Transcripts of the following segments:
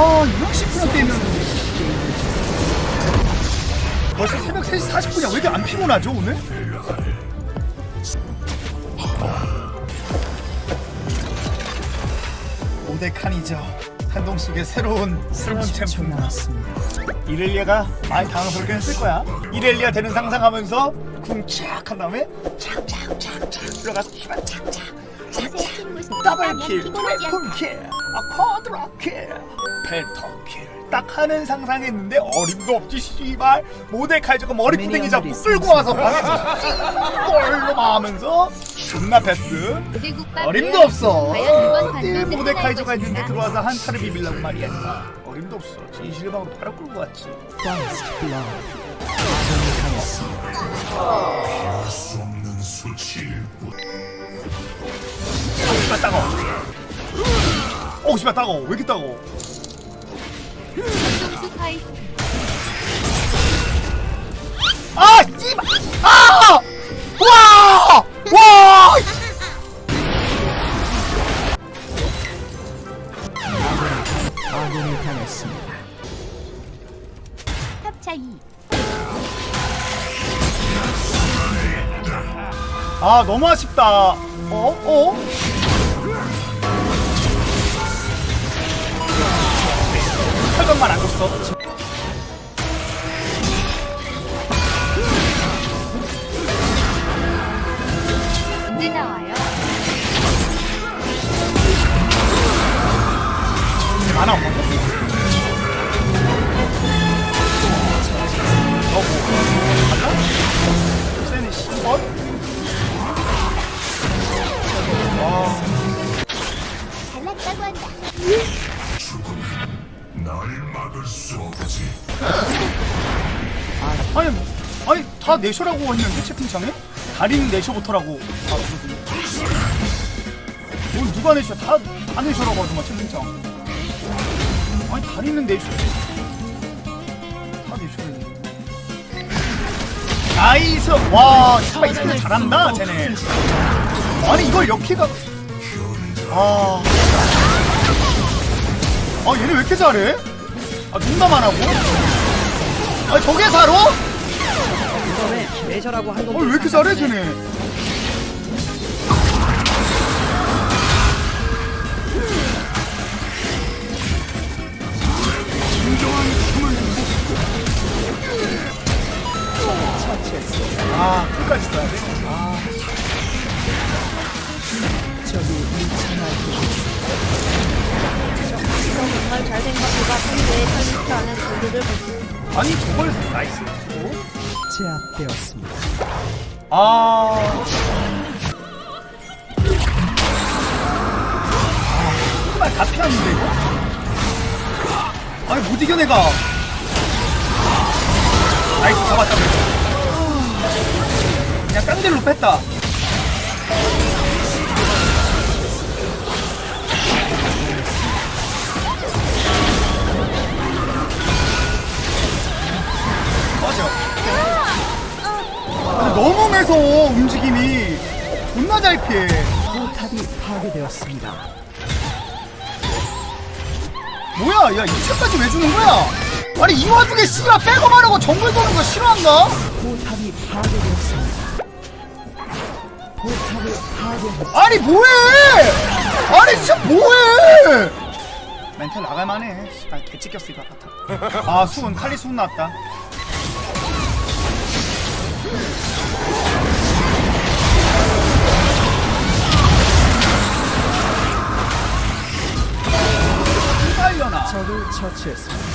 아, 이런 식으로 때면 벌써 새벽 3시 40분이야. 왜 이렇게 안 피곤하죠, 오늘? 오데칸이죠. 한동 속에 새로운 새로운 챔프 나왔습니다. 이렐리아가 많이 당황스럽게 했을 거야. 이렐리아 되는 상상하면서 궁착 한 다음에 착착착착 들어가서 키만 착착 착착 더블킬, 트리플킬, 아 쿼드라킬, 펜터킬. 딱 하는 상상했는데 어림도 없지 씨발. 모데카이 저거 머리 구덩이 잡고 끌고 와서 꼴로 하면서 존나 패스. 어림도 없어. 모데카이저가 관도 있는데 들어와서 한 차를 비빌라고 말이야. 어림도 없어. 진실의 방으로 바로 끌고 왔지. 씨발 따가워 어 씨발 따가워 왜 이렇게 따가워 아 씨발 아! 와! 와! 아군이 당했습니다. 합차 2 아 너무 아쉽다 어? 어? 만 안 줬어 아니, 아니, 다 내셔라고 했는데, 채팅창에? 달인 내셔부터라고. 아. 뭘 누가 내셔? 다, 다 내셔라고 하더만, 채팅창. 아니, 달인은 내셔. 다 내셔래. 나이스! 와, 씨발, 이거 잘한다, 쟤네. 아니, 이걸 역키가. 아. 아, 얘네 왜 이렇게 잘해? 아, 농담 안 하고? 아, 저게 사러? 이번에 내셔라고 한 어, 건. 왜 이렇게 잘해, 쟤네? 아, 끝까지 써야 돼? 아, 설치하는 정도를 볼수 아니, 저걸 나이스. 제압되었습니다. 아. 정말 다 피하는데, 이거? 아니, 못 이겨, 내가. 나이스, 잡았다. 그냥 깡대로 뺐다. 매서워, 움직임이. 존나 잘 피해. 포탑이 파괴되었습니다. 뭐야, 야, 2차까지 왜 주는 거야? 아니, 이 와중에 씨발 빼고 말하고 정글 도는 거 싫어한가? 포탑이 파괴되었습니다. 포탑을 파괴했습니다. 아니, 뭐해! 아니, 진짜 뭐해! 멘탈 나갈만해. 씨발, 개 찍혔어, 이거 같아. 아, 수은, 칼리 수은 나왔다. 적을 처치했습니다.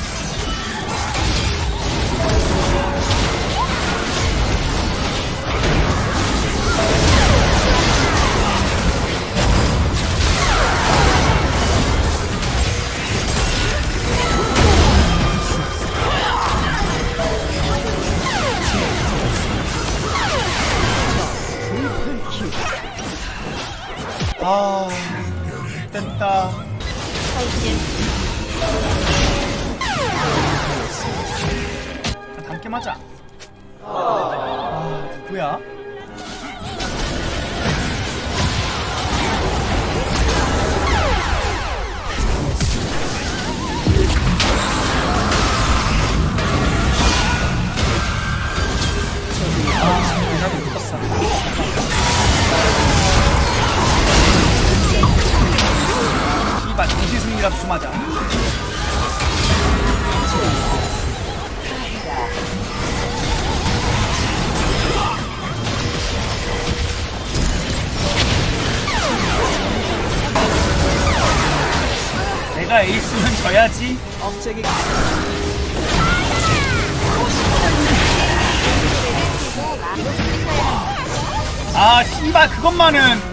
아, 됐다. 맞아. 아, 뭐야? 아, 씨발 정신 승리라도 좀 하자 에이스면 져야지. 억제기 아, 씨발, 그것만은.